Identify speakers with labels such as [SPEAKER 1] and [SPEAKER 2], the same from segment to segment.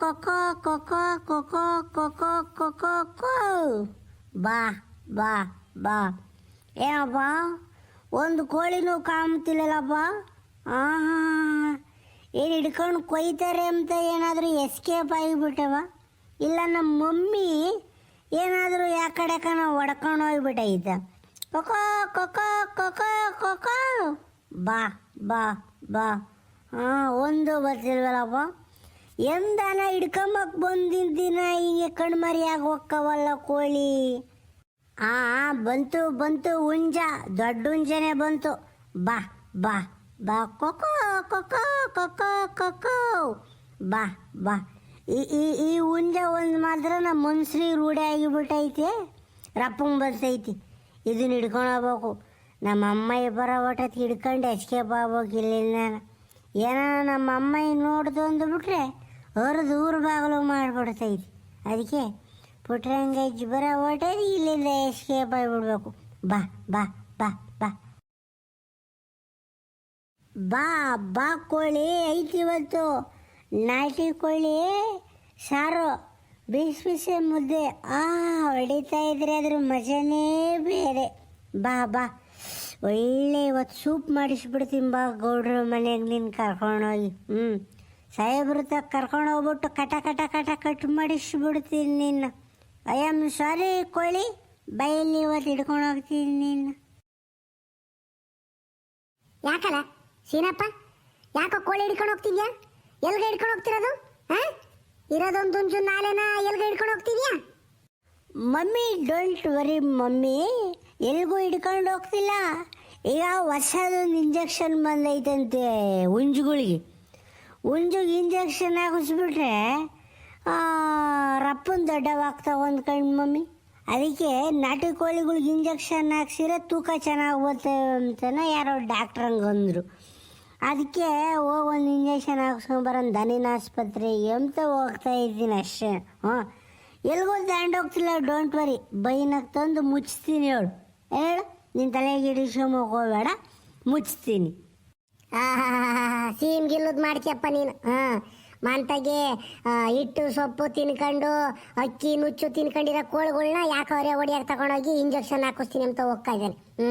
[SPEAKER 1] Kho kho co ಕೊಕ್ಕೋ ಕೊಕ್ಕೋ ಕೊಕ್ಕೋ ಕೋ ಬಾ ಬಾ ಬಾ ಏನಪ್ಪ ಒಂದು ಕೋಳಿನೂ ಕಾಮ್ತಿಲ್ಲಲ್ಲಪ್ಪ ಹಾಂ. ಏನು ಹಿಡ್ಕೊಂಡು ಕೊಯ್ತಾರೆ ಅಂತ ಏನಾದರೂ ಎಸ್ಕೇಪ್ ಆಗಿಬಿಟ್ಟವ? ಇಲ್ಲ ನಮ್ಮ ಮಮ್ಮಿ ಏನಾದರೂ ಯಾ ಕಡೆ ಕಣ ಹೊಡ್ಕೊಂಡು ಹೋಗ್ಬಿಟ್ಟೈತ. ಕೊಕೋ ಕೊಕೋ ಕೊಕೋ ಕೊಕೋ. ಬಾ ಬಾ ಬಾ. ಹಾಂ, ಒಂದು ಬರ್ತಿಲ್ವಲ್ಲಪ್ಪ? ಎಂದನ ಹಿಡ್ಕೊಂಬಕ್ ಬಂದಿದ್ದಿನ ದಿನ, ಹೀಗೆ ಕಣ್ಮರಿಯಾಗಿ ಹೋಗ್ಕವಲ್ಲ ಕೋಳಿ. ಆ ಬಂತು ಬಂತು ಉಂಜ ದೊಡ್ಡ ಉಂಜನೆ ಬಂತು. ಬಾ ಬಾ ಬಾ ಕೊಕ್ಕೋ ಕೊಕ್ಕೋ ಕೊಕ್ಕೋ ಕೊಕ್ಕೋ ಬಾ ಬಾ. ಈ ಈ ಈ ಒಂದು ಮಾತ್ರ ನಮ್ಮ ಮನ್ಸ್ರಿ ರೂಢಿ ಆಗಿಬಿಟ್ಟೈತೆ, ರಪ್ಪಂಗೆ ಬರ್ತೈತಿ. ಇದನ್ನ ಹಿಡ್ಕೊಂಡು ಹೋಗ್ಬೇಕು ನಮ್ಮ ಅಮ್ಮ ಬರೋ ಒಟ್ಟಕ್ಕೆ ಹಿಡ್ಕೊಂಡು ಎಸ್ಕೇಪ್ ಆಗ್ಬೇಕು ನಾನು ಏನೋ ನಮ್ಮ ಅಮ್ಮ ನೋಡ್ದು ಅಂದ್ಬಿಟ್ರೆ ಹೊರದು ದೂರ ಬಾಗಿಲು ಮಾಡಿಬಿಡ್ತೈತಿ ಅದಕ್ಕೆ ಪುಟ್ರಂಗಜ್ಜಿ ಬರೋ ಹೊಟ್ಟೆದು ಇಲ್ಲಿಂದ ಎಸ್ಕೇಪ್ ಆಗಿಬಿಡ್ಬೇಕು. ಬಾ ಬಾ ಬಾ ಬಾ. ಬಾ ಬಾ ಕೋಳಿ ಐತಿ ಇವತ್ತು. ನಾಟಿ ಕೋಳಿ, ಸಾರು, ಬಿಸಿ ಬಿಸಿ ಮುದ್ದೆ. ಆ, ಹೊಡಿತಾ ಇದ್ರೆ ಅದ್ರ ಮಜನೇ ಬೇರೆ. ಬಾ ಬಾ. ಒಳ್ಳೆ ಇವತ್ತು ಸೂಪ್ ಮಾಡಿಸ್ಬಿಡ್ತೀನಿ ಬಾ, ಗೌಡ್ರ ಮನೆಗೆ ನೀನು ಕರ್ಕೊಂಡೋಗಿ ಹ್ಞೂ ಸಾಹೇಬ್ರ ತ ಕರ್ಕೊಂಡು ಹೋಗ್ಬಿಟ್ಟು ಕಟ ಕಟ ಕಟ ಕಟ್ ಮಾಡಿಸ್ಬಿಡ್ತೀನಿ ನಿನ್ನ. ಐ ಆಮ್ ಸಾರಿ ಕೋಳಿ. ಬೈಯಲ್ಲಿ ಇವತ್ತು ಹಿಡ್ಕೊಂಡು ಹೋಗ್ತೀನಿ ನಿನ್ನ.
[SPEAKER 2] ಯಾಕಲ್ಲ? ಸೀನಪ್ಪ ಯಾಕೋ ಕೋಳಿ ಹಿಡ್ಕೊಂಡು ಹೋಗ್ತಿದ್ಯಾ? ಎಲ್ಗೆ ಹಿಡ್ಕೊಂಡು ಹೋಗ್ತಿರೋದು? ಹಾ? ಇರೋದೊಂದು ತುಂಜು ನಾಳೆನ ಎಲ್ಗೆ ಹಿಡ್ಕೊಂಡು ಹೋಗ್ತಿದ್ಯಾ?
[SPEAKER 1] Mummy don't worry mummy. ಎಲ್ಗೂ ಹಿಡ್ಕೊಂಡು ಹೋಗ್ತಿಲ್ಲ. ಈಗ ಹೊಸದೊಂದು ಇಂಜೆಕ್ಷನ್ ಬಂದೈತಂತೆ ಹುಂಜುಗಳಿಗೆ ಹುಂಜುಗೆ ಇಂಜೆಕ್ಷನ್ ಹಾಕಿಸ್ಬಿಟ್ರೆ ರಪ್ಪನ ದೊಡ್ಡವಾಗ್ತಾವ ಕಣ್ಣು ಮಮ್ಮಿ. ಅದಕ್ಕೆ ನಾಟಿ ಕೋಳಿಗಳಿಗೆ ಇಂಜೆಕ್ಷನ್ ಹಾಕ್ಸಿದ್ರೆ ತೂಕ ಚೆನ್ನಾಗಿ ಬರ್ತೇವೆ ಅಂತನ ಯಾರೋ ಡಾಕ್ಟ್ರ್ ಹಂಗೆ ಅಂದರು. ಅದಕ್ಕೆ ಹೋಗಿ ಒಂದು ಇಂಜೆಕ್ಷನ್ ಹಾಕ್ಸ್ಕೊಂಬರೋ ದನಿನ ಆಸ್ಪತ್ರೆ ಎಂತ ಹೋಗ್ತಾ ಇದ್ದೀನಿ ಅಷ್ಟೇ. ಹಾಂ. ಎಲ್ಗೂ ಹೋಗ್ತಿಲ್ಲ ಡೋಂಟ್ ವರಿ ಬೈನಾಗ ತಂದು ಮುಚ್ತೀನಿ ಹೇಳು ಹೇಳು ನಿನ್ನ ತಲೆಗೆ ಹೋಗ್ಬೇಡ, ಮುಚ್ತೀನಿ.
[SPEAKER 2] ಗಿಲ್ಲದ್ ಮಾಡ್ತೀಯಪ್ಪ ನೀನು. ಹಾಂ ಮಂತಾಗೆ ಹಿಟ್ಟು, ಸೊಪ್ಪು ತಿನ್ಕೊಂಡು, ಅಕ್ಕಿ, ನುಚ್ಚು ತಿನ್ಕೊಂಡಿರೋ ಕೋಳುಗಳ್ನ ಯಾಕೆ ಅವರೇ ಒಡೆಯಾಗಿ ತಗೊಂಡೋಗಿ ಇಂಜೆಕ್ಷನ್ ಹಾಕಿಸ್ತೀನಿ ಅಂತ ಹೋಗ್ತಾ ಇದ್ದಾನೆ. ಹ್ಞೂ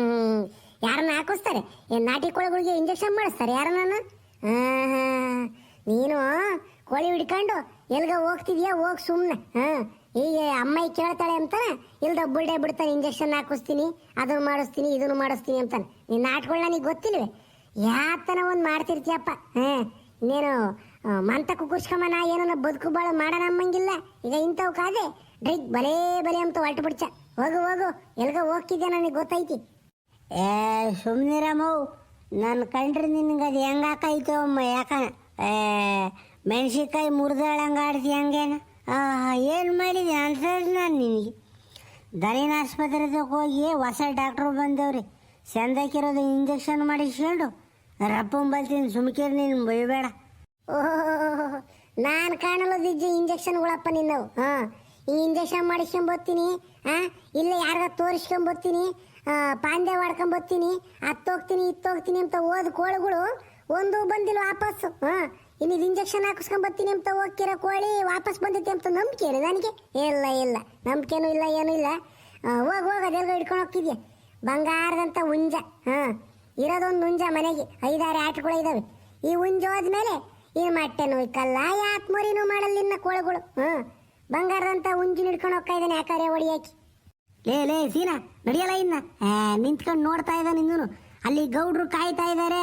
[SPEAKER 2] ಯಾರನ್ನ ಹಾಕಿಸ್ತಾರೆ? ಏನು ನಾಟಿ ಕೋಳಿಗಳಿಗೆ ಇಂಜೆಕ್ಷನ್ ಮಾಡಿಸ್ತಾರೆ ಯಾರು ನಾನು ನೀನು ಕೋಳಿ ಹಿಡ್ಕೊಂಡು ಎಲ್ಗ ಹೋಗ್ತಿದ್ಯಾ? ಹೋಗಿ ಸುಮ್ಮನೆ ಹಾಂ. ಈಗ ಅಮ್ಮಾಯಿ ಕೇಳ್ತಾಳೆ ಅಂತಾನೆ, ಇಲ್ದ ಬುಲ್ಡೆ ಬಿಡ್ತಾನೆ, ಇಂಜೆಕ್ಷನ್ ಹಾಕಿಸ್ತೀನಿ, ಅದನ್ನು ಮಾಡಿಸ್ತೀನಿ, ಇದನ್ನು ಮಾಡಿಸ್ತೀನಿ ಅಂತಾನೆ. ನೀನು ನಾಟ್ಗಳನ್ನ ನೀಗೆ ಗೊತ್ತಿಲ್ವೇ? ಯಾತನ ಒಂದು ಮಾಡ್ತಿರ್ತೀಯಪ್ಪ. ಹಾ, ಇನ್ನೇನು ಮಂತ ಮಂತ ನಾ ಏನೋ ಬದುಕು ಬಾಳ ಮಾಡೋಣ ಅಮ್ಮಂಗಿಲ್ಲ ಈಗ ಇಂಥವು ಕಾದೆ ಡ್ರಿಗ್ ಬಲೇ ಬಲೆ ಅಂತ ಹೊರಟು ಬಿಡ್ಚ. ಹೋಗು ಹೋಗು, ಎಲ್ಗ ಹೋಗ್ತಿದ್ದೆ ನನಗೆ ಗೊತ್ತೈತಿ.
[SPEAKER 1] ಏ ಸುಮ್ಮನಿರಮ್ಮವು ನನ್ನ ಕಂಡ್ರೆ ನಿನಗೆ ಅದು ಹೆಂಗಾಕೈತೋ ಅಮ್ಮ, ಯಾಕಣ? ಏ, ಮೆಣಸಿನ್ಕಾಯಿ ಮುರಿದಾಳಂಗೆ ಆಡ್ತಿ ಹಂಗೇನ? ಏನು ಮಾಡಿದೆ ಅನ್ಸದ್ ನಾನು ನಿನಗೆ? ದನಿನ ಆಸ್ಪತ್ರೆಗೆ ಹೋಗಿ ಹೊಸ ಡಾಕ್ಟ್ರು ಬಂದವ್ರಿ. ಚಂದಕ್ಕಿರೋದು ಇಂಜೆಕ್ಷನ್ ಮಾಡಿಸ್ಕೊಂಡು ರಪ್ಪಂ ಬಲ್ತೀನಿ ಸುಮ್ಕಿರ್ ನೀನು, ಬೈಬೇಡ.
[SPEAKER 2] ಓಹ್, ನಾನು ಕಾಣಲ್ಲದಿಜ್ಜೆ ಇಂಜೆಕ್ಷನ್ಗಳಪ್ಪ ನಿನ್ನವು. ಹಾಂ, ಈ ಇಂಜೆಕ್ಷನ್ ಮಾಡಿಸ್ಕೊಂಬರ್ತೀನಿ ಹಾಂ ಇಲ್ಲ ಯಾರಿಗ ತೋರಿಸ್ಕೊಂಬರ್ತೀನಿ ಪಾಂಡ್ಯ ಮಾಡ್ಕೊಂಬರ್ತೀನಿ ಹತ್ತೋಗ್ತೀನಿ ಇತ್ತೋಗ್ತೀನಿ ಅಂತ ಓದ್ ಕೋಳಿಗಳು ಒಂದು ಬಂದಿಲ್ಲ ವಾಪಸ್ಸು. ಹಾಂ ಇನ್ನು ಇಂಜೆಕ್ಷನ್ ಹಾಕಿಸ್ಕೊಂಬತ್ತೀನಿ ಅಂತ ಹೋಗ್ತಿರೋ ಕೋಳಿ ವಾಪಸ್ ಬಂದೈತಿ ಅಂತ ನಂಬಿಕೆ ನನಗೆ. ಇಲ್ಲ ಇಲ್ಲ, ನಂಬಿಕೆನೂ ಇಲ್ಲ, ಏನೂ ಇಲ್ಲ. ಹೋಗಿ ಹೋಗಿ, ಹೋಗ್ ಅದೆಲ್ಲ ಹಿಡ್ಕೊಂಡು ಹೋಗ್ತಿದ್ಯಾ? ಬಂಗಾರದಂತ ಹುಂಜ ಹಾ ಇರೋದೊಂದು ಹುಂಜ ಮನೆಗೆ. ಐದಾರು ಆಟಗಳು ಇದಾವೆ. ಈ ಹುಂಜ ಹೋದ್ಮೇಲೆ ಈ ಮಟ್ಟೆ ನೋಯ್ಕಲ್ಲ ಯಾತ್ಮರಿನೂ ಮರಿನೂ ಮಾಡಲ್ಲ ಇನ್ನ ಕೋಳುಗಳು. ಹ್ಮ್ ಬಂಗಾರದಂತ ಹುಂಜಿನ ಹಿಡ್ಕೊಂಡು ಹೋಗ್ತಾ ಇದ್ದಾನೆ ಯಾಕಾರೆ ಹೊಡಿಯಾಕಿ
[SPEAKER 1] ಲೇ ಲೇ, ಸೀನಾ, ನಡಿಯಲ್ಲ ಇನ್ನ? ನಿಂತ್ಕೊಂಡು ನೋಡ್ತಾ ಇದ್ದಾನೆ ಇನ್ನೂ ಅಲ್ಲಿ ಗೌಡ್ರು ಕಾಯ್ತಾ ಇದ್ದಾರೆ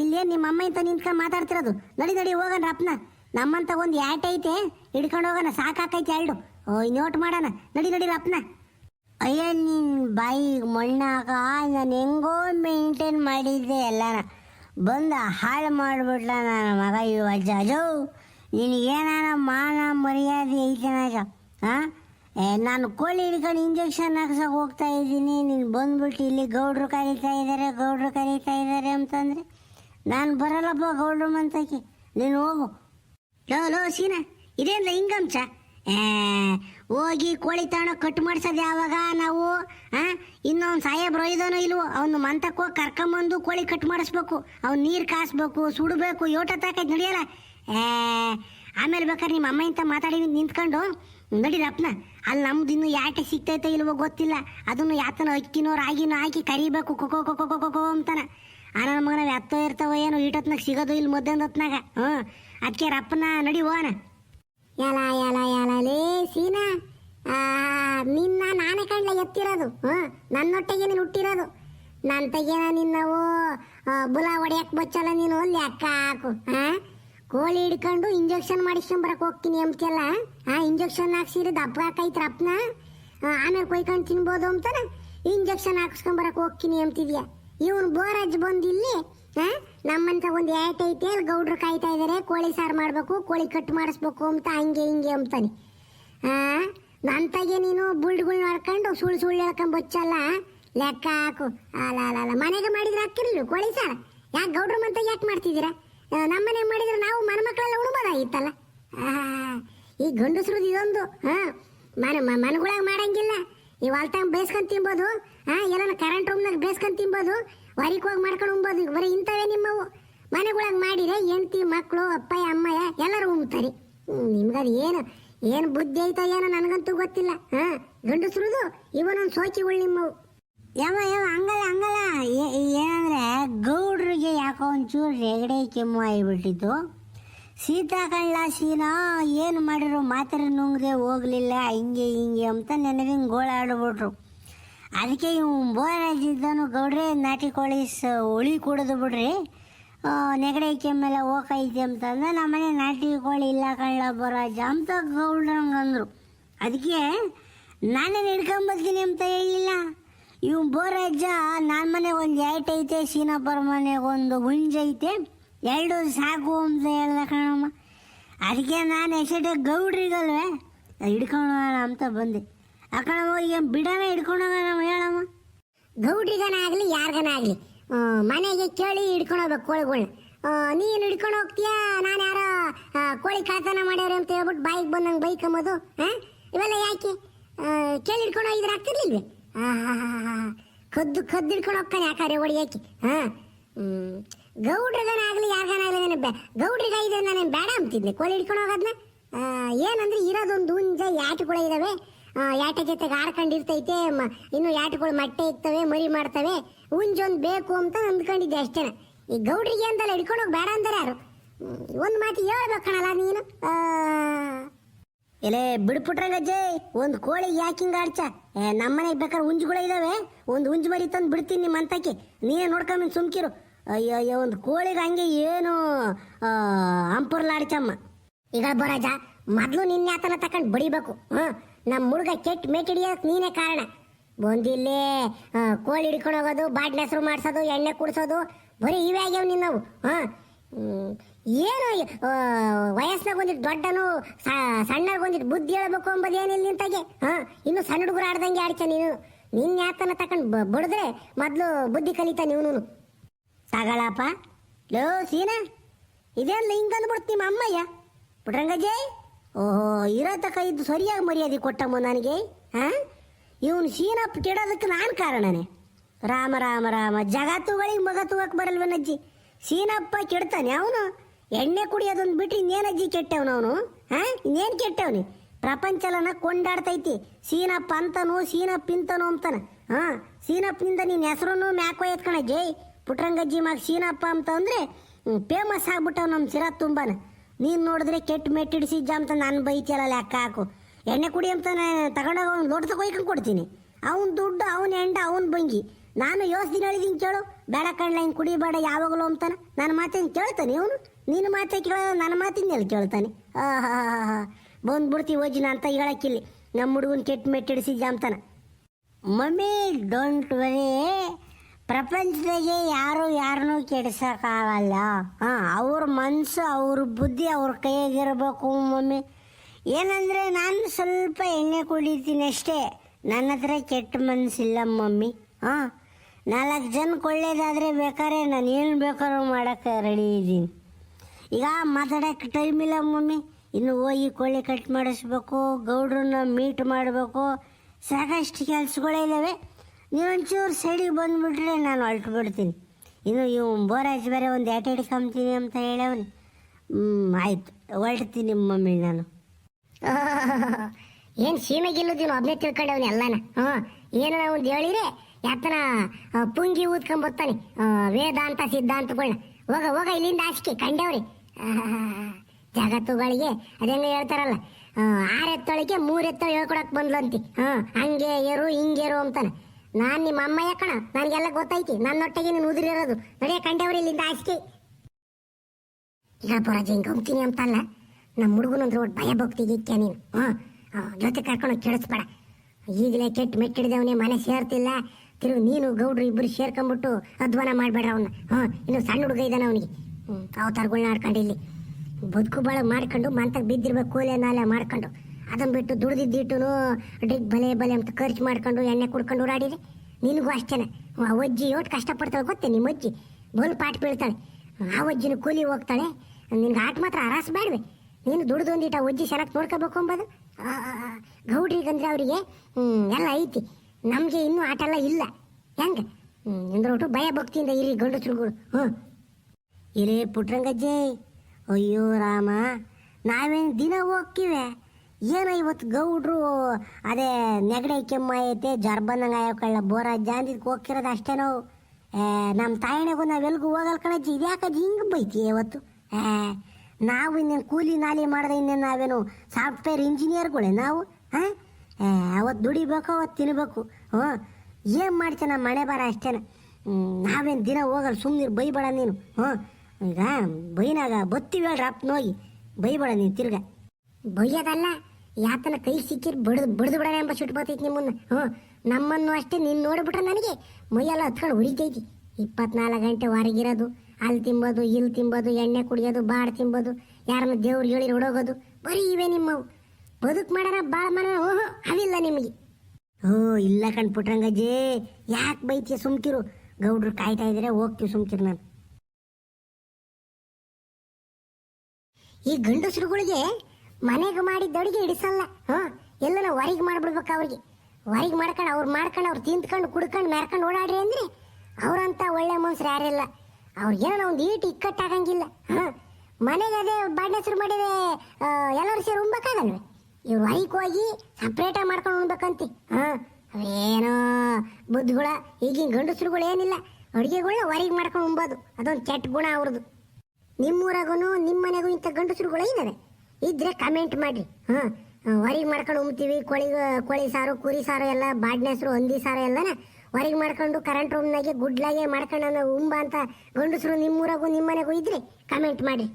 [SPEAKER 1] ಇಲ್ಲೇನು ನಿಮ್ಮ ಅಮ್ಮ ಇಂತ ನಿಂತ್ಕೊಂಡು ಮಾತಾಡ್ತಿರೋದು. ನಡಿ ನಡಿ, ಹೋಗೋಣ ಅಪ್ಪನ ನಮ್ಮಂತ ಒಂದು ಯಾಟ್ ಐತೆ ಹಿಡ್ಕೊಂಡು ಹೋಗೋಣ. ಸಾಕಾಕೈತೆ ಎರಡು. ಓ ನೋಟ್ ಮಾಡೋಣ. ನಡಿ ನಡಿ ಅಪ್ಪನ ಅಯ್ಯ ನಿನ್ ಬಾಯಿ ಮಣ್ಣಾಗ ನಾನು ಹೆಂಗೋ ಮೇಂಟೈನ್ ಮಾಡಿದ್ದೆ ಎಲ್ಲನ. ಬಂದ ಹಾಳು ಮಾಡಿಬಿಟ್ಲ ನನ್ನ ಮಗ ಇವ ಅಜ್ಜ. ನಿನಗೇನಾರ ಮಾನ ಮರ್ಯಾದೆ ಐತೆನಾಗ ಹಾಂ ಏ ನಾನು ಕೋಳಿ ಹಿಡ್ಕೊಂಡು ಇಂಜೆಕ್ಷನ್ ಹಾಕ್ಸಕ್ಕೆ ಹೋಗ್ತಾ ಇದ್ದೀನಿ. ನೀನು ಬಂದ್ಬಿಟ್ಟು ಇಲ್ಲಿ ಗೌಡ್ರು ಕರೀತಾ ಇದ್ದಾರೆ ಗೌಡ್ರು ಕರೀತಾ ಇದ್ದಾರೆ ಅಂತಂದರೆ ನಾನು ಬರಲ್ಲಪ್ಪ ಗೌಡ್ರು ಮಂತಕ್ಕೆ. ನೀನು ಹೋಗು. ಲೋ ಲೋ ಸೀನಾ ಇದೇನಿಲ್ಲ ಹಿಂಗಂಚ? ಏ, ಹೋಗಿ ಕೋಳಿ ತಾಣ ಕಟ್ ಮಾಡ್ಸೋದು ಯಾವಾಗ ನಾವು ಇನ್ನೊಂದು ಸಾಹೇಬ್ರು ಒಯ್ದೋನೋ ಇಲ್ವೋ, ಅವನು ಮಂತಕ್ಕೆ ಕರ್ಕೊಂಬಂದು ಕೋಳಿ ಕಟ್ ಮಾಡಿಸ್ಬೇಕು. ಅವ್ನು ನೀರು ಕಾಸ್ಬೇಕು, ಸುಡಬೇಕು, ಯೋಟ ತಾಕೈತೆ ನಡೆಯಲ್ಲ. ಏ, ಆಮೇಲೆ ಬೇಕಾದ್ರೆ ನಿಮ್ಮ ಅಮ್ಮ ಇಂತ ಮಾತಾಡಿ ನಿಂತ್ಕೊಂಡು ನಡೀರಪ್ಪನ ಅಲ್ಲಿ ನಮ್ದು ಇನ್ನು ಯಾಟೆ ಸಿಗ್ತೈತೆ ಇಲ್ವೋ ಗೊತ್ತಿಲ್ಲ. ಅದನ್ನು ಯಾತನ ಅಕ್ಕಿನೋ ರಾಗಿನೋ ಹಾಕಿ ಕರಿಬೇಕು ಕೊಕೋ ಕೊಕೋ ಕೊಕೋ ಕೊಕೋ ಅಂತಾನ. ಆ, ನನ್ನ ಮಗನ ಎತ್ತೋ ಇರ್ತಾವ ಏನೋ, ಈಟತ್ನಾಗ ಸಿಗೋದು ಇಲ್ಲಿ ಮಧ್ಯಾಹ್ನ ಹೊತ್ನಾಗ. ಹ್ಞೂ ಅದಕ್ಕೆ ರಪ್ಪನ ನಡಿ ಹೋಗೋಣ.
[SPEAKER 2] ಎಲ ಎಲ ಎಲ ಲೇ ಸೀನಾ. ನಿನ್ನ ನಾನೇ ಕಂಡ್ಲ ಎತ್ತಿರೋದು. ಹಾಂ ನನ್ನೊಟ್ಟಿಗೆ ನೀನು ಹುಟ್ಟಿರೋದು. ನನ್ನ ತೆಗೆನ ನಿನ್ನವು ಬುಲ ಹೊಡ್ಯಕ್ ಬಚ್ಚಲ್ಲ ನೀನು ಲೆಕ್ಕ ಹಾಕು ಹಾ ಕೋಳಿ ಹಿಡ್ಕೊಂಡು ಇಂಜೆಕ್ಷನ್ ಮಾಡಿಸ್ಕೊಂಬರಕ್ ಹೋಗ್ತೀನಿ ಅಂತೆಲ್ಲ ಆ? ಇಂಜೆಕ್ಷನ್ ಹಾಕ್ಸಿರಿ ದಪ್ಪ ಹಾಕೈತ್ರಪ್ಪನ ಆಮೇಲೆ ಕೊಯ್ಕೊಂಡು ತಿನ್ಬೋದು ಅಂತಾನೆ? ಇಂಜೆಕ್ಷನ್ ಹಾಕ್ಸ್ಕೊಂಬರಕ್ ಹೋಗ್ತೀನಿ ಅಂತಿದ್ಯಾ ಇವನು ಬೋರಾಜ್ ಬಂದಿಲ್ಲಿ ಆ, ನಮ್ಮಂತ ಒಂದು ಏಟ್ ಐತೆ, ಅಲ್ಲಿ ಗೌಡ್ರು ಕಾಯ್ತಾ ಇದಾರೆ, ಕೋಳಿ ಸಾರು ಮಾಡಬೇಕು, ಕೋಳಿ ಕಟ್ ಮಾಡಿಸ್ಬೇಕು ಅಂತ ಹಂಗೆ ಹಿಂಗೆ ಅಂತಾನೆ. ಆ ನಂತಾಗೆ ನೀನು ಬುಲ್ಡ್ಗಳು ನೋಡ್ಕೊಂಡು ಸುಳ್ಳು ಸುಳ್ಳು ಹೇಳ್ಕೊಂಡ್ ಬಚ್ಚಲ್ಲ? ಲೆಕ್ಕ ಹಾಕು. ಅಲ್ಲ ಅಲ್ಲ ಅಲ್ಲ ಮನೆಗೆ ಮಾಡಿದ್ರೆ ಹಾಕಿರ್ಲಿ ಕೋಳಿ ಸಾರು? ಯಾಕೆ ಗೌಡ್ರ ಮಂತ ಯಾಕೆ ಮಾಡ್ತಿದ್ದೀರಾ? ನಮ್ಮನೆ ಮಾಡಿದ್ರೆ ನಾವು ಮನೆ ಮಕ್ಕಳೆಲ್ಲ ಉಣ್ಬೋದಾಗಿತ್ತಲ್ಲ ಈ ಗಂಡಸ್ರದ್ದು ಇದೊಂದು, ಹಾಂ? ಮನೆ ಮನೆಗಳಾಗ ಮಾಡಂಗಿಲ್ಲ. ಈ ಹೊಲ್ತಾಗ ಬೇಸ್ಕೊಂಡು ತಿನ್ಬೋದು, ಹಾ? ಎಲ್ಲ ಕರೆಂಟ್ ರೂಮ್ನಾಗ ಬೇಸ್ಕೊಂಡು ತಿನ್ಬೋದು. ಹೊರಗೆ ಹೋಗಿ ಮಾಡ್ಕೊಂಡು ಉಂಬೋದು ಬರೀ ಇಂಥವೇ ನಿಮ್ಮವು. ಮನೆಗಳಾಗ ಮಾಡಿದ್ರೆ ಹೆಂಡತಿ ಮಕ್ಕಳು ಅಪ್ಪಯ್ಯ ಅಮ್ಮಯ್ಯ ಎಲ್ಲರೂ ಉಂಬ್ತಾರೆ ನಿಮ್ಗದು ಏನು ಏನು ಬುದ್ಧಿ ಐತೋ ಏನೋ ನನಗಂತೂ ಗೊತ್ತಿಲ್ಲ. ಹಾಂ ಗಂಡಸ್ರದು ಇವನೊಂದು ಸೋಚಿಗಳು ನಿಮ್ಮವು.
[SPEAKER 1] ಯಾವ ಯಾವ ಹಂಗಲ್ಲ ಹಂಗಲ್ಲ. ಏನಂದ್ರೆ ಗೌಡ್ರಿಗೆ ಯಾಕೋ ಒಂಚೂರು ರೆಗಡೆ ಕೆಮ್ಮು ಆಗಿಬಿಟ್ಟಿತ್ತು. ಸೀತಾ ಕಳ್ಳ ಸೀನಾ ಏನು ಮಾಡಿದ್ರು ಮಾತ್ರ ನುಂಗದೆ ಹೋಗ್ಲಿಲ್ಲ, ಹಿಂಗೆ ಹಿಂಗೆ ಅಂತ ನನಗೆ ಗೋಳಾಡ್ಬಿಟ್ರು. ಅದಕ್ಕೆ ಇವ್ ಬೋರಾಜಿದ್ದನು ಗೌಡ್ರೆ, ನಾಟಿ ಕೋಳಿ ಉಳಿ ಕುಡಿದು ಬಿಡ್ರಿ. ನೆಗಡಿ ಕೆಮ್ಮೆಲ್ಲ ಹೋಗೈತಿ ಅಂತಂದ್ರೆ ನಮ್ಮನೆ ನಾಟಿ ಕೋಳಿ ಇಲ್ಲ ಕಳ್ಳ ಬೋರಾಜ ಅಂತ ಗೌಡ್ರಂಗಂದ್ರು ಅದಕ್ಕೆ ನಾನೇನು ಹಿಡ್ಕೊಂಬರ್ತೀನಿ ಅಂತ ಹೇಳಿಲ್ಲ. ಇವ್ ಬೋರಾಜ ನನ್ನ ಮನೆ ಒಂದು ಏಟ್ ಐತೆ ಸೀನಪ್ಪರ ಮನೆಗೆ ಒಂದು ಗುಂಜ್ ಐತೆ. ಎರಡು ಸಾಕು ಅಂತ ಹೇಳ್ದ ಕಣಮ್ಮ. ಅದಕ್ಕೆ ನಾನು ಎಷ್ಟೇ ಗೌಡ್ರಿಗಲ್ವೇ ಹಿಡ್ಕೊಳ ಅಂತ ಬಂದೆ. ಆ ಹೋಗಿ ಈಗ ಹಿಡ್ಕೊಂಡೋಗ ಹಿಡ್ಕೊಂಡೋಗೋಣ ಹೇಳಮ್ಮ
[SPEAKER 2] ಗೌಡ್ರಿಗನ ಆಗಲಿ ಯಾರಿಗನ ಆಗಲಿ ಮನೆಗೆ ಕೇಳಿ ಹಿಡ್ಕೊಂಡು ಹೋಗ್ಬೇಕು ಕೋಳಿಗಳನ್ನ ನೀನು ಹಿಡ್ಕೊಂಡು ಹೋಗ್ತೀಯಾ? ನಾನು ಯಾರೋ ಕೋಳಿ ಕಳ್ತನ ಮಾಡ್ಯಾರ ಅಂತ ಹೇಳ್ಬಿಟ್ಟು ಬಾಯಿಗೆ ಬಂದಂಗೆ ಬೈಕ್ ಅಂಬೋದು ಹಾಂ ಇವೆಲ್ಲ ಯಾಕೆ? ಕೇಳಿ ಹಿಡ್ಕೊಂಡು ಹೋಗಿದ್ರೆ ಆಗ್ತಿರ್ಲಿಲ್ವೇ? ಕದ್ದು ಕದ್ದು ಹಿಡ್ಕೊಂಡು ಹೋಗ್ತಾನೆ ಯಾಕಾರೆ ಆಕೆ ಹಾಂ ಗೌಡ್ರಿಗನ ಆಗಲಿ ಯಾರಿಗನ ಆಗಲಿ ನನಗೆ ಬೇ ಗೌಡ್ರಿಗ ಇದೆ ನಾನು ಬೇಡ ಅಂತಿದ್ದೆ ಕೋಳಿ ಹಿಡ್ಕೊಂಡು ಹೋಗೋದನ್ನ ಏನಂದ್ರೆ ಇರೋದೊಂದು ಹುಂಜ ಯಾಟಗಳು ಇದಾವೆ? ಆ, ಯಾಟ ಜೊತೆಗೆ ಆರ್ಕೊಂಡಿರ್ತೈತೆ ಇನ್ನು ಯಾಟಗಳು ಮೊಟ್ಟೆ ಇರ್ತವೆ, ಮರಿ ಮಾಡ್ತವೆ, ಹುಂಜೊಂದು ಬೇಕು ಅಂತ ಅಂದ್ಕೊಂಡಿದ್ದೆ ಅಷ್ಟೇ. ಈ ಗೌಡ್ರಿಗೆ ಅಂತಲ್ಲ ಹಿಡ್ಕೊಂಡು ಹೋಗಿ ಬೇಡ ಅಂತಾರೆ ಯಾರು? ಒಂದು ಮಾತು ಹೇಳ್ಬೇಕಣಲ್ಲ ನೀನು.
[SPEAKER 1] ಎಲೆ ಬಿಡ್ಬಿಟ್ರಂಗಜ್ಜೆ ಒಂದು ಕೋಳಿ ಯಾಕೆ ಹಿಂಗ ಆಡ್ಚ ನಮ್ಮನೆಗೆ ಬೇಕಾದ್ರೆ ಹುಂಜುಗಳು ಇದಾವೆ, ಒಂದು ಹುಂಜು ಮರಿ ತಂದು ಬಿಡ್ತೀನಿ ನಿಮ್ಮ ಅಂತಕ್ಕೆ. ನೀನೇ ನೋಡ್ಕೊಂಡು ಸುಮ್ಕಿರು. ಅಯ್ಯೋ ಅಯ್ಯೋ ಒಂದು ಕೋಳಿಗೆ ಹಂಗೆ ಏನು ಅಂಪರ್ಲಾಡ್ಚಮ್ಮ
[SPEAKER 2] ಈಗ ಬರಾಜ ಮೊದಲು ನಿನ್ನೆ ಆತನ ತಕೊಂಡು ಬಡಿಬೇಕು. ಹ್ಮ್ ನಮ್ಮ ಹುಡುಗ ಕೆಟ್ಟ ಮೇಟಿಡಿಯೋಕ್ ನೀನೇ ಕಾರಣ. ಬಂದಿಲ್ಲೇ ಕೋಳಿ ಹಿಡ್ಕೊಂಡು ಹೋಗೋದು, ಬಾಟ್ಲ ಹೆಸರು ಮಾಡ್ಸೋದು, ಎಣ್ಣೆ ಕುಡಿಸೋದು, ಬರೀ ಇವೇ ಆಗ್ಯಾವ ನಿನ್ನವು ಹಾಂ. ಏನು ವಯಸ್ಸಿನಾಗ ಒಂದಿಟ್ಟು ದೊಡ್ಡನು ಸಣ್ಣಗೆ ಒಂದಿಟ್ಟು ಬುದ್ಧಿ ಹೇಳ್ಬೇಕು ಅಂಬದು ಏನಿಲ್ಲ ನಿಂತಾಗೆ ಹಾಂ ಇನ್ನು ಸಣ್ಣ ಹುಡುಗರು ಆಡ್ದಂಗೆ ಆಡ್ಚ ನೀನು? ನಿನ್ನ ಯಾತನ ತಕೊಂಡು ಬಡಿದ್ರೆ ಮೊದಲು ಬುದ್ಧಿ ಕಲಿತ ನೀವು
[SPEAKER 1] ತಗಳಪ್ಪ, ಲೋ ಸೀನಾ ಇದೆಲ್ಲ ಬಿಡ್ತೀನಿ ನಿಮ್ಮ ಅಮ್ಮಯ್ಯ? ಪುಟ್ರಂಗಜ್ಜೆ ಓಹೋ ಇರೋ ತಕ ಇದ್ದು ಸರಿಯಾಗಿ ಮರ್ಯಾದೆ ಕೊಟ್ಟಮ್ಮ ನನಗೆ ಹಾ ಇವನು ಸೀನಪ್ಪ ಕೆಡೋದಕ್ಕೆ ನಾನು ಕಾರಣನೇ. ರಾಮ ರಾಮ ರಾಮ, ಜಗತ್ತುಗಳಿಗೆ ಮಗ ತೂಗಕ್ಕೆ ಬರಲ್ವನಜ್ಜಿ ಸೀನಪ್ಪ ಕೆಡ್ತಾನೆ ಅವನು. ಎಣ್ಣೆ ಕುಡಿಯೋದನ್ನು ಬಿಟ್ಟು ಇನ್ನೇನಜ್ಜಿ ಕೆಟ್ಟವನು ಅವನು? ಹಾ ಇನ್ನೇನು ಕೆಟ್ಟವನಿ? ಪ್ರಪಂಚಲನ ಕೊಂಡಾಡ್ತೈತಿ. ಸೀನಪ್ಪ ಅಂತನು ಸೀನಪ್ಪ ಇಂತನು ಅಂತಾನೆ. ಹಾಂ ಸೀನಪ್ಪನಿಂದ ನಿನ್ನ ಹೆಸರನ್ನು ಮ್ಯಾಕೋ ಎತ್ಕಣ ಜೈ. ಪುಟ್ರಂಗಜ್ಜಿ ಮಗ ಸೀನಪ್ಪ ಅಂತ ಅಂದ್ರೆ ಫೇಮಸ್ ಆಗ್ಬಿಟ್ಟವ್ ನಮ್ಮ ಸಿರ ತುಂಬಾನ. ನೀನು ನೋಡಿದ್ರೆ ಕೆಟ್ಟ ಮೆಟ್ಟಿಡಿಸಿದ್ದ ಅಂತ ನಾನು ಬೈತಿಯಲ್ಲ, ಲೆಕ್ಕ ಹಾಕು. ಎಣ್ಣೆ ಕುಡಿ ಅಂತ ತಗೊಂಡೋಗ ಅವ್ನು ಲೋಟ ತಗೊಯ್ಕೊಂಡು ಕೊಡ್ತೀನಿ ಅವ್ನ ದುಡ್ಡು, ಅವನ ಹೆಂಡ, ಅವನ ಬಂಗಿ. ನಾನು ಯೋಚನೆ ಹೇಳಿದೀನಿ ಕೇಳು. ಬೇಡ ಕಣ್ಲ, ಹಿಂಗೆ ಕುಡಿಬೇಡ ಯಾವಾಗಲೂ ಅಂತಾನ. ನನ್ನ ಮಾತೇನು ಕೇಳ್ತಾನೆ ಅವನು ನಿನ್ನ ಮಾತೇ ಕೇಳ ನನ್ನ ಮಾತಿನಲ್ಲಿ ಕೇಳ್ತಾನೆ. ಆಹಾ ಬಂದ್ಬಿಡ್ತೀವಿ ಓಜಿನ ಅಂತ ಹೇಳಕ್ಕಿಲ್ಲಿ. ನಮ್ಮ ಹುಡುಗನ ಕೆಟ್ಟ ಮೆಟ್ಟಿಡಿಸಿದ್ದ ಅಂತಾನ. ಮಮ್ಮಿ ಡೋಂಟ್ ವರಿ ಪ್ರಪಂಚದಾಗೆ ಯಾರು ಯಾರನ್ನೂ ಕೆಡ್ಸೋಕ್ಕಾಗಲ್ಲ. ಹಾಂ, ಅವ್ರ ಮನಸ್ಸು ಅವ್ರ ಬುದ್ಧಿ ಅವ್ರ ಕೈಯಾಗಿರ್ಬೇಕು ಮಮ್ಮಿ. ಏನಂದರೆ ನಾನು ಸ್ವಲ್ಪ ಎಣ್ಣೆ ಕುಡಿತೀನಿ ಅಷ್ಟೇ. ನನ್ನ ಹತ್ರ ಕೆಟ್ಟ ಮನಸ್ಸಿಲ್ಲ ಮಮ್ಮಿ. ಹಾಂ, ನಾಲ್ಕು ಜನ ಒಳ್ಳೇದಾದರೆ ಬೇಕಾದ್ರೆ ನಾನು ಏನು ಬೇಕಾದ್ರೂ ಮಾಡೋಕ್ಕೆ ರೆಡಿ ಇದ್ದೀನಿ. ಈಗ ಮಾತಾಡೋಕ್ಕೆ ಟೈಮ್ ಇಲ್ಲ ಮಮ್ಮಿ. ಇನ್ನು ಹೋಗಿ ಕೋಳಿ ಕಟ್ ಮಾಡಿಸ್ಬೇಕು, ಗೌಡ್ರನ್ನ ಮೀಟ್ ಮಾಡಬೇಕು. ಸಾಕಷ್ಟು ಕೆಲಸಗಳಿದ್ದಾವೆ ನೀವೊಂಚೂರು ಸೈಡಿಗೆ ಬಂದುಬಿಟ್ರೆ ನಾನು ಹೊರಟು ಬಿಡ್ತೀನಿ ಇನ್ನು ಇವು ಬೋರಾಜ್ ಬೇರೆ ಒಂದು ಏಟ ಹಿಡ್ಕೊಂತೀನಿ ಅಂತ ಹೇಳವನಿ.
[SPEAKER 3] ಹ್ಞೂ ಆಯ್ತು. ಹೊರಡ್ತೀನಿ ಮಮ್ಮಿ ನಾನು.
[SPEAKER 1] ಏನು ಸೀಮೆ ಗೆಲ್ಲೋದಿನ ಒಬ್ಬನೇ ತಿಳ್ಕೊಂಡವನು ಎಲ್ಲನ. ಹ್ಞೂ ಏನಾರ ಒಂದು ಹೇಳಿದ್ರೆ ಯಾತನ ಪುಂಗಿ ಊದ್ಕೊಂಬರ್ತಾನೆ ವೇದಾಂತ ಸಿದ್ಧಾಂತಗಳನ್ನ ಹೋಗ ಹೋಗ ಇಲ್ಲಿಂದ ಆಚಿಕೆ ಕಂಡವ್ರಿ. ಜಗತ್ತುಗಳಿಗೆ ಅದೆಲ್ಲ ಹೇಳ್ತಾರಲ್ಲ. ಆರೆತ್ತೊಳಗೆ ಮೂರೆತ್ತೊಳಗೆ ಎತ್ತೊಳಗೆ ಮೂರ್ ಎತ್ತೊಳ ಹೇಳ್ಕೊಡಕ್ ಬಂದ್ಲಂತಿ. ಹಾಂ, ಹಂಗೆ ಏರು ಹಿಂಗೇರು ಅಂತಾನೆ. ನಾನ್ ನಿಮ್ಮ ಅಮ್ಮಯ್ಯ ಕಣ. ನನಗೆಲ್ಲ ಗೊತ್ತೈತಿ. ನನ್ನೊಟ್ಟಿಗೆ ನೀನು ಉದುರಿರೋದು ನಡೆಯ ಕಂಡವ್ರಿ ಇಲ್ಲಿಂದ ಆಸ್ಕಿ ಈಗ ಬರೋಜ್ ಹಿಂಗೆ ಹೋಗ್ತೀನಿ ಅಂತಲ್ಲ. ನಮ್ಮ ಹುಡುಗನಂದ್ರೆ ಒಟ್ಟು ಭಯ ಭಕ್ತಿಗೆ ನೀನು. ಹಾಂ ಜೊತೆ ಕರ್ಕೊಂಡು ಕೇಳಿಸ್ಬೇಡ ಈಗಲೇ ಕೆಟ್ಟ ಮೆಟ್ಟಿಡಿದವನೇ ಮನೆ ಸೇರ್ತಿಲ್ಲ. ತಿರುಗಿ ನೀನು, ಗೌಡ್ರು ಇಬ್ಬರು ಸೇರ್ಕೊಂಬಿಟ್ಟು ಅಧ್ವಾನ ಮಾಡಬೇಡ ಅವನ್ನ ಹಾಂ, ಇನ್ನು ಸಣ್ಣ ಹುಡುಗ ಇದ್ದಾನೆ ಅವನಿಗೆ. ಹ್ಞೂ ಅವತಾರಗಳನ್ನ ಆಡ್ಕೊಂಡು ಇಲ್ಲಿ. ಬದುಕು ಬಾಳ ಮಾಡ್ಕೊಂಡು ಮಂತಕ್ಕೆ ಬಿದ್ದಿರ್ಬೇಕು ಕೋಲೆ ನಾಲೆ ಮಾಡ್ಕೊಂಡು. ಅದನ್ನ ಬಿಟ್ಟು ದುಡ್ದಿದ್ದಿಟ್ಟು ಡಿಗ್ ಬಲೆ ಬಲೆ ಅಂತ ಖರ್ಚು ಮಾಡ್ಕೊಂಡು, ಎಣ್ಣೆ ಕುಡ್ಕೊಂಡು ಓಡಾಡಿರಿ ನಿನಗೂ ಅಷ್ಟೇನೆ. ಅಜ್ಜಿ ಒಟ್ಟು ಕಷ್ಟಪಡ್ತಾಳೆ ಗೊತ್ತೇ ನಿಮ್ಮ ಅಜ್ಜಿ? ಬೋಲ್ ಪಾಠ ಬೀಳ್ತಾಳೆ. ಆ ಅಜ್ಜಿನ ಕೂಲಿ ಹೋಗ್ತಾಳೆ. ನಿನ್ಗೆ ಆಟ ಮಾತ್ರ ಅರಾಸ್ ಬೇಡವೆ. ನೀನು ದುಡ್ದೊಂದಿಟ್ಟು ಆ ಅಜ್ಜಿ ಚೆನ್ನಾಗಿ ನೋಡ್ಕೋಬೇಕು ಅಂಬೋದು? ಗೌಡ್ರಿಗಂದ್ರೆ ಅವರಿಗೆ ಎಲ್ಲ ಐತಿ. ನಮಗೆ ಇನ್ನೂ ಆಟ ಎಲ್ಲ ಇಲ್ಲ. ಹೆಂಗೆ? ಅಂದ್ರೆ ಒಟ್ಟು ಭಯ ಭಕ್ತಿಯಿಂದ ಇರಿ ಗಂಡಸ್ರುಗಳು ಹ್ಞೂ
[SPEAKER 3] ಇರೇ ಪುಟ್ರಂಗಜ್ಜಿ. ಅಯ್ಯೋ ರಾಮ, ನಾವೇನು ದಿನ ಹೋಗ್ಕಿವೆ? ಏನೋ ಇವತ್ತು ಗೌಡ್ರು, ಅದೇ ನೆಗಡೆ ಕೆಮ್ಮ ಐತೆ ಜರ್ ಬಂದಂಗೆ ಆಯೋಕಳ್ಳ ಬೋರ ಜಾಂದಿದ್ಕೆ ಹೋಗ್ತಿರೋದು ಅಷ್ಟೇ ನಾವು. ನಮ್ಮ ತಾಯಣೆಗೂ ನಾವೆಲ್ಗೂ ಹೋಗಲ್ ಕಣಜ್ಜಿ, ಇದ್ಯಾಕಜ್ಜಿ ಹಿಂಗೆ ಬೈತಿ ಇವತ್ತು? ನಾವು ಇನ್ನೇನು ಕೂಲಿ ನಾಲಿ ಮಾಡಿದೆ ಇನ್ನೇನು ನಾವೇನು ಸಾಫ್ಟ್ವೇರ್ ಇಂಜಿನಿಯರ್ಗಳೇ ನಾವು? ಹಾಂ ಅವತ್ತು ದುಡಿಬೇಕು ಅವತ್ತು ತಿನ್ಬೇಕು. ಹ್ಞೂ, ಏನು ಮಾಡ್ತೀಯ ನಮ್ಮ ಮನೆ ಬಾರ ಅಷ್ಟೇನ ನಾವೇನು ದಿನ ಹೋಗಲ್ಲ ಸುಮ್ಮನೆ ಬೈಬೇಡ ನೀನು. ಹ್ಞೂ, ಈಗ ಬೈನಾಗ ಬತ್ತೀವಿ ಹೇಳ್ರಿ ನೋಯಿ ಬೈಬೇಡ ನೀನು ತಿರ್ಗ.
[SPEAKER 1] ಬೈಯೋದಲ್ಲ ಯಾತನ ಕೈ ಸಿಕ್ಕಿರ್ ಬಡ್ದು ಬಡ್ದು ಬಿಡೋಣ ಎಂಬ ಸಿಟ್ಟು ಬರ್ತೈತಿ ನಿಮ್ಮನ್ನ. ಹ್ಞೂ, ನಮ್ಮನ್ನು ಅಷ್ಟೇ ನೀನು ನೋಡ್ಬಿಟ್ರೆ ನನಗೆ ಮೈಯೆಲ್ಲ ಹತ್ಕೊಂಡು ಉರಿತೈತಿ. ಇಪ್ಪತ್ನಾಲ್ಕು ಗಂಟೆ ಹೊರಗಿರೋದು ಅಲ್ಲಿ ತಿಂಬೋದು ಇಲ್ಲಿ ತಿಂಬೋದು, ಎಣ್ಣೆ ಕುಡಿಯೋದು ಬಾಡ್ ತಿಂಬೋದು, ಯಾರನ್ನ ದೇವ್ರು ಹೇಳಿ ಹೊಡೋಗೋದು, ಬರೀ ಇವೆ ನಿಮ್ಮವು. ಬದುಕು ಮಾಡೋಣ ಭಾಳ ಮನ ಓಹೋ ಅವಿಲ್ಲ ನಿಮಗೆ.
[SPEAKER 3] ಓ ಇಲ್ಲ ಕಣ್ಪುಟ್ರಂಗಜ್ಜಿ ಯಾಕೆ ಬೈತೀಯ ಸುಮ್ಕಿರು? ಗೌಡ್ರು ಕಾಯ್ತಾ ಇದ್ರೆ, ಹೋಗ್ತೀವಿ ಸುಮ್ಕಿರು ನಾನು.
[SPEAKER 1] ಈ ಗಂಡಸರುಗಳಿಗೆ ಮನೆಗೆ ಮಾಡಿದ್ದ ಅಡುಗೆ ಇಡಿಸಲ್ಲ ಎಲ್ಲನ ಎಲ್ಲ ಹೊರಗೆ ಮಾಡ್ಬಿಡ್ಬೇಕು ಅವ್ರಿಗೆ. ಹೊರಗೆ ಮಾಡ್ಕೊಂಡು ಅವ್ರು ಮಾಡ್ಕೊಂಡು ಅವ್ರು ತಿಂತ್ಕೊಂಡು ಕುಡ್ಕೊಂಡು ಮೆರ್ಕೊಂಡು ಓಡಾಡ್ರಿ ಅಂದ್ರೆ ಅವ್ರಂತ ಒಳ್ಳೆ ಮನ್ಸರು ಯಾರಿಲ್ಲ. ಅವ್ರಿಗೇನೋ ಒಂದು ಈಟ್ ಇಕ್ಕಟ್ಟಾಗಂಗಿಲ್ಲ. ಹಾಂ, ಮನೆಗೆ ಅದೇ ಬಾಡ್ನೆ ಶುರು ಮಾಡಿದ್ರೆ ಎಲ್ಲರೂ ಸೇರಿ ಉಣ್ಬೇಕಾಗಲ್ವೇ? ಇವ್ರು ಹೊರಗೆ ಹೋಗಿ ಸಪ್ರೇಟಾಗಿ ಮಾಡ್ಕೊಂಡು ಉಣ್ಬೇಕಂತಿ. ಹಾಂ, ಅವೇನೋ ಬುದ್ಧಿಗಳ, ಈಗಿನ ಗಂಡಸರುಗಳು ಏನಿಲ್ಲ. ಅಡುಗೆಗಳನ್ನ ಹೊರಗೆ ಮಾಡ್ಕೊಂಡು ಉಣ್ಬೋದು. ಅದೊಂದು ಕೆಟ್ಟ ಗುಣ ಅವ್ರದ್ದು ನಿಮ್ಮೂರಾಗೂ ನಿಮ್ಮ ಮನೆಗೂ ಇಂಥ ಗಂಡಸರುಗಳು ಇದ್ದಾವೆ ಇದ್ರೆ ಕಮೆಂಟ್ ಮಾಡಿ. ಹಾಂ ಹೊರಗೆ ಮಾಡ್ಕೊಂಡು ಉಮ್ತೀವಿ, ಕೋಳಿ ಕೋಳಿ ಸಾರು, ಕುರಿ ಸಾರು ಎಲ್ಲ, ಬಾಡ್ನೆ ಹೆಸರು, ಹಂದಿ ಸಾರು ಎಲ್ಲನ ಹೊರಗೆ ಮಾಡ್ಕೊಂಡು ಕರೆಂಟ್ ರೂಮ್ನಾಗೆ ಗುಡ್ಲಾಗೆ ಮಾಡ್ಕೊಂಡು ಉಂಬ ಅಂತ ಗಂಡಸರು ನಿಮ್ಮೂರಾಗೂ, ನಿಮ್ಮನೆಗೂ ಇದ್ರೆ ಕಮೆಂಟ್ ಮಾಡ್ರಿ